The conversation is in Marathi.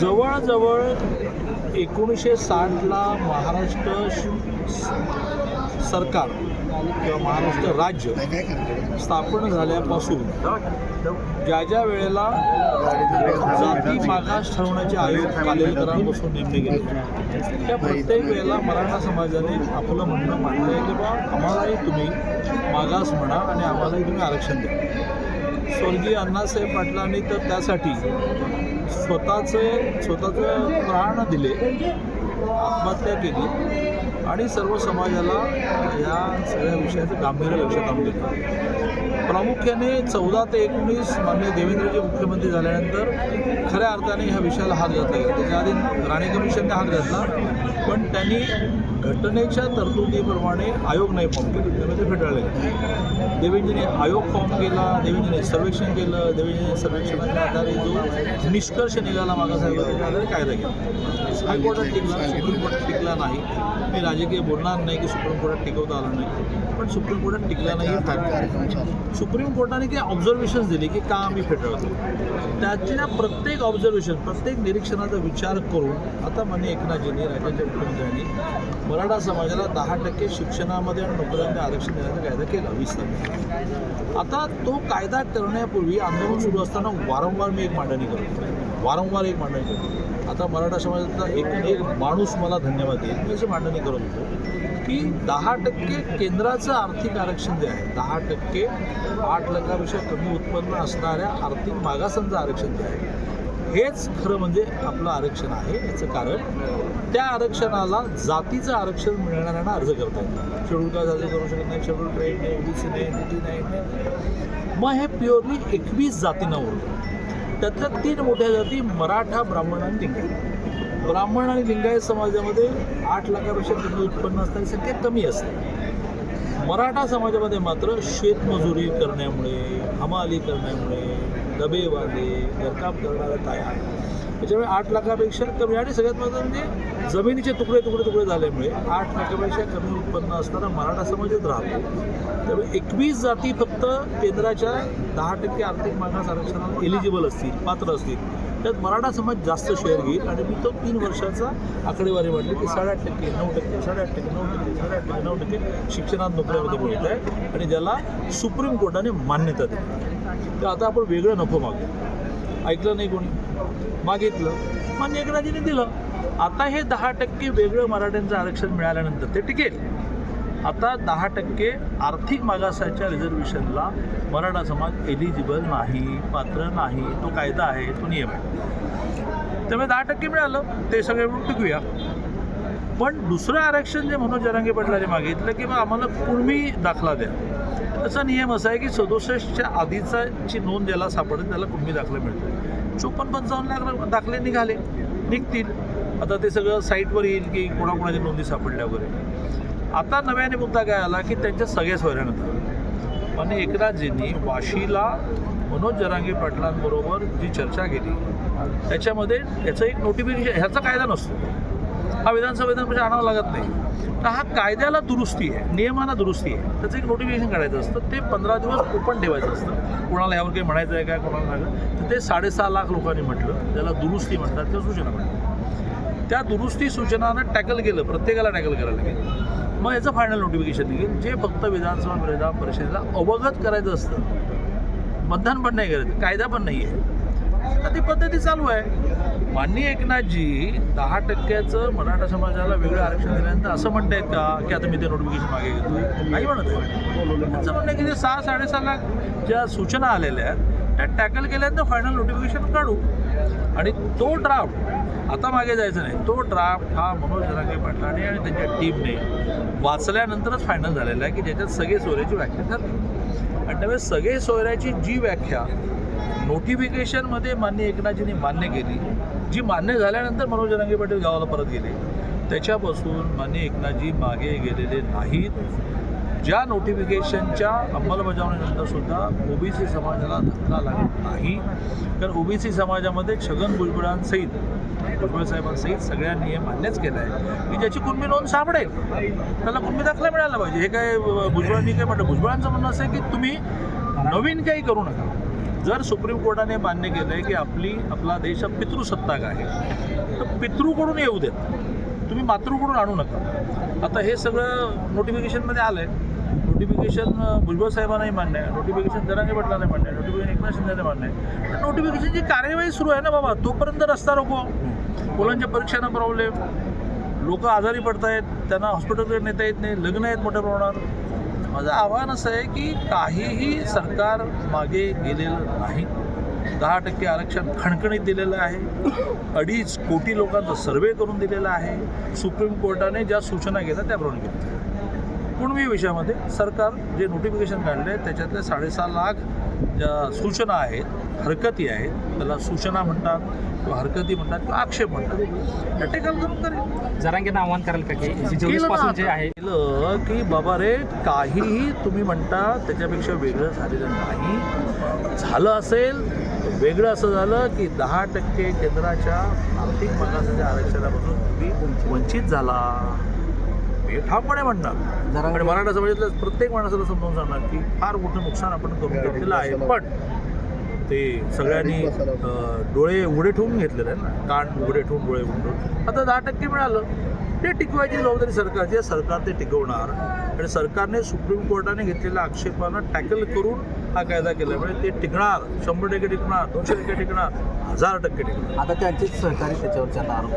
जवळजवळ एकोणीसशे साठला महाराष्ट्र सरकार किंवा महाराष्ट्र राज्य स्थापन झाल्यापासून ज्या ज्या वेळेला जाती मागास ठरवण्याचे आयोग कालेलकरांपासून नेमले गेले. त्या प्रत्येक वेळेला मराठा समाजाने आपलं म्हणणं मांडलं आहे की बा आम्हालाही तुम्ही मागास म्हणा आणि आम्हालाही तुम्ही आरक्षण द्या. स्वर्गीय अण्णासाहेब पाटलांनी तर त्यासाठी स्वतःचे स्वतःचं प्राण दिले आत्महत्या केली. आणि सर्व समाजाला या सगळ्या विषयाचं गांभीर्य लक्षात आणून दिलं प्रामुख्याने चौदा ते एकोणीस मान्य देवेंद्रजी मुख्यमंत्री झाल्यानंतर खऱ्या अर्थाने ह्या विषयाला हात घातला गेला. त्याच्या आधी राणे कमिशनने हात घातला पण त्यांनी घटनेच्या तरतुदीप्रमाणे आयोग नाही फॉर्म केला. त्यामुळे ते फेटाळले. देवेंद्रजीने आयोग फॉर्म केला देवेंद्रजीने सर्वेक्षण केलं देवेंद्रजीने सर्वेक्षणाच्या आधारे जो निष्कर्ष निघाला मागासाहेब त्याच्या आधारे कायदा केला हायकोर्टात टिकला सुप्रीम कोर्टात टिकला नाही. मी राजकीय बोलणार नाही की सुप्रीम कोर्टात टिकवता आलं नाही. पण सुप्रीम कोर्टात टिकला नाही. सुप्रीम कोर्टाने काही ऑब्झर्वेशन्स दिले की का आम्ही फेटाळतो त्याच्या प्रत्येक ऑब्झर्वेशन प्रत्येक निरीक्षणाचा विचार करून आता मान्य एकनाथजींनी राज्याच्या मुख्यमंत्र्यांनी मराठा समाजाला दहा टक्के शिक्षणामध्ये आणि नोकऱ्यांमध्ये आरक्षण देण्याचा कायदा केला वीस तारखेला आता तो कायदा करण्यापूर्वी आंदोलन सुरू असताना वारंवार मी एक मांडणी करतो. वारंवार एक मांडणी करतो. आता मराठा समाजाचा एकूण एक माणूस मला धन्यवाद देईल. मी अशी मांडणी करत होतो की दहा टक्के केंद्राचं आर्थिक आरक्षण जे आहे दहा टक्के आठ लाखापेक्षा कमी उत्पन्न असणाऱ्या आर्थिक मागासांचं आरक्षण जे आहे हेच खरं म्हणजे आपलं आरक्षण आहे याचं कारण त्या आरक्षणाला जातीचं आरक्षण मिळणाऱ्यांना अर्ज करता येतात शेड्यूल कास्ट अर्ज करू शकत नाही शेड्यूल ट्रेड नाही ओबीसी नाही एनटी नाही. मग हे प्युअरली एकवीस जातींना उरतं. त्यातल्या तीन मोठ्या जाती मराठा ब्राह्मण आणि लिंगायत ब्राह्मण आणि लिंगायत समाजामध्ये आठ लाखापेक्षा कमी उत्पन्न असणारी संख्या कमी असते. मराठा समाजामध्ये मात्र शेतमजुरी करण्यामुळे हमाली करण्यामुळे डबेवाले घरकाम करणाऱ्या ताया त्याच्यामुळे आठ लाखापेक्षा कमी. आणि सगळ्यात महत्त्वाचं म्हणजे जमिनीचे तुकडे तुकडे तुकडे झाल्यामुळे आठ लाखापेक्षा कमी उत्पन्न असताना मराठा समाजात राहतो. त्यामुळे एकवीस जाती फक्त केंद्राच्या दहा टक्के आर्थिक मागास आरक्षणाला एलिजिबल असतील पात्र असतील. त्यात मराठा समाज जास्त शेअर घेईल आणि मी तो तीन वर्षाचा आकडेवारी म्हटली की साडेआठ टक्के नऊ टक्के साडेआठ टक्के नऊ टक्के साडेआठ टक्के नऊ टक्के शिक्षणात नोकऱ्यामध्ये मिळत आहे आणि ज्याला सुप्रीम कोर्टाने मान्यता दिली. तर आता आपण वेगळं नको मागू. ऐकलं नाही कोणी? मागितलं. मान्य एकनाथजीने दिलं. आता हे दहा टक्के वेगळं मराठ्यांचं आरक्षण मिळाल्यानंतर ते टिकेल. आता दहा टक्के आर्थिक मागासाच्या रिझर्वेशनला मराठा समाज एलिजिबल नाही पात्र नाही. तो कायदा आहे तो नियम आहे. त्यामुळे दहा टक्के मिळालं. ते सगळे टिकूया. पण दुसरं आरक्षण जे मनोज जरांगे पटलाने मागितलं की मग आम्हाला कुणबी दाखला द्या. त्याचा नियम असा आहे की सदुसष्टच्या आधीचा जी नोंद ज्याला सापडेल त्याला कुणबी दाखले मिळतो चोपन्न पंचावन्न लाख दाखले निघाले निघतील. आता ते सगळं साईटवर येईल की कोणाकोणाच्या नोंदी सापडल्या वगैरे. आता नव्याने मुद्दा काय आला की त्यांच्या सगळ्या सोयऱ्यानं आणि एकनाथजींनी वाशीला मनोज जरांगे पाटलांबरोबर जी चर्चा केली त्याच्यामध्ये याचं एक नोटिफिकेशन ह्याचा कायदा नसतो. हा विधानसभेतून म्हणजे आणावा लागत नाही. तर हा कायद्याला दुरुस्ती आहे नियमाला दुरुस्ती आहे. त्याचं एक नोटिफिकेशन काढायचं असतं. ते पंधरा दिवस ओपन ठेवायचं असतं. कोणाला यावर काही म्हणायचं आहे काय कोणाला नाही. तर ते साडेसहा लाख लोकांनी म्हटलं त्याला दुरुस्ती म्हणतात किंवा सूचना म्हणतात. त्या दुरुस्ती सूचनानं टॅकल केलं प्रत्येकाला टॅकल करायला लागेल. मग याचं फायनल नोटिफिकेशन निघेल. जे फक्त विधानसभा विधान परिषदेला अवगत करायचं असतं मतदान पण नाही करायचं कायदा पण नाही आहे तर ती पद्धती चालू आहे. माननीय एकनाथजी दहा टक्क्याचं मराठा समाजाला वेगळं आरक्षण दिल्यानंतर असं म्हणतायत का? की आता मी ते नोटिफिकेशन मागे घेतो नाही म्हणत आहे त्यांचं म्हणणं की ते सहा साडेसहा लाख ज्या सूचना आलेल्या आहेत त्या टॅकल केल्यानंतर फायनल नोटिफिकेशन काढू. आणि तो ड्राफ्ट आता मागे जायचं नाही. तो ड्राफ्ट हा मनोज जरांगे पाटलाने आणि त्यांच्या टीमने वाचल्यानंतरच फायनल झालेला आहे की ज्याच्यात सगळे सोयऱ्याची व्याख्या ठरली आणि त्यामुळे सगळे सोयऱ्याची जी व्याख्या नोटिफिकेशनमध्ये मान्य एकनाथजींनी मान्य केली. जी मान्य झाल्यानंतर मनोज रंगे पाटील गावाला परत गेले. त्याच्यापासून मान्य एकनाथजी मागे गेलेले नाहीत. ज्या नोटिफिकेशनच्या अंमलबजावणीनंतर सुद्धा ओबीसी समाजाला धक्का लागत नाही. कारण ओबीसी समाजामध्ये छगन भुजबळांसहित भुजबळ साहेबांसहित सगळ्यांनी हे मान्यच केलं आहे की ज्याची कुणबी नोंद सापडेल. त्याला कुणबी दाखला मिळाला पाहिजे. हे काय भुजबळांनी काय म्हटलं? भुजबळांचं म्हणणं असं आहे की तुम्ही नवीन काही करू नका. जर सुप्रीम कोर्टाने मान्य केलं आहे की आपली आपला देश हा पितृसत्ताक आहे तर पितृकडून येऊ देत. तुम्ही मातृकडून आणू नका. आता हे सगळं नोटिफिकेशनमध्ये आलं आहे नोटिफिकेशन भुजबळ साहेबांनाही मान्य आहे. नोटिफिकेशन जरांगे पाटलांना मान्य आहे. नोटिफिकेशन एकनाथ शिंदेने मान्य आहे. पण नोटिफिकेशनची कार्यवाही सुरू आहे ना बाबा. तोपर्यंत रस्ता रोको. मुलांच्या परीक्षांना प्रॉब्लेम लोक आजारी पडत आहेत त्यांना हॉस्पिटलकडे नेता येत नाही. लग्न आहेत मोठ्या प्रमाणात. माझं आव्हान असं आहे की काहीही सरकार मागे गेलेलं नाही. दहा टक्के आरक्षण खणखणीत दिलेलं आहे. अडीच कोटी लोकांचा सर्वे करून दिलेला आहे. सुप्रीम कोर्टाने ज्या सूचना केल्या त्याप्रमाणे केल्या कुणबी विषयामध्ये सरकार जे नोटिफिकेशन काढले त्याच्यातले साडेसहा लाख ज्या सूचना आहेत हरकती आहेत त्याला सूचना म्हणतात किंवा हरकती म्हणतात किंवा आक्षेप म्हणतात. त्या टेकल करून करेल. जरांगेंना आव्हान कराल का की पासून जे. आहे केलं की बाबा रे काहीही तुम्ही म्हणता त्याच्यापेक्षा वेगळं झालेलं नाही. झालं असेल वेगळं असं झालं की दहा टक्के केंद्राच्या आर्थिक मागासाच्या आरक्षणापासून तुम्ही वंचित झाला. हे ठामपणे म्हणणार. आणि मराठा समाजातल्या प्रत्येक माणसाला समजावून सांगणार की फार मोठं नुकसान आपण करून घेतलेलं आहे. पण ते सगळ्यांनी डोळे उघडे ठेवून घेतलेले आहे ना कान उघडे ठेवून डोळे उघडून आता दहा टक्के मिळालं. ते टिकवायची जबाबदारी सरकारची आहे सरकार ते टिकवणार आणि सरकारने सुप्रीम कोर्टाने घेतलेल्या आक्षेपांना टॅकल करून हा कायदा केल्यामुळे ते टिकणार. शंभर टक्के टिकणार दोनशे टक्के टिकणार हजार टक्के टिकणार. आता त्यांचेच सहकारी त्याच्यावरच्या आरोप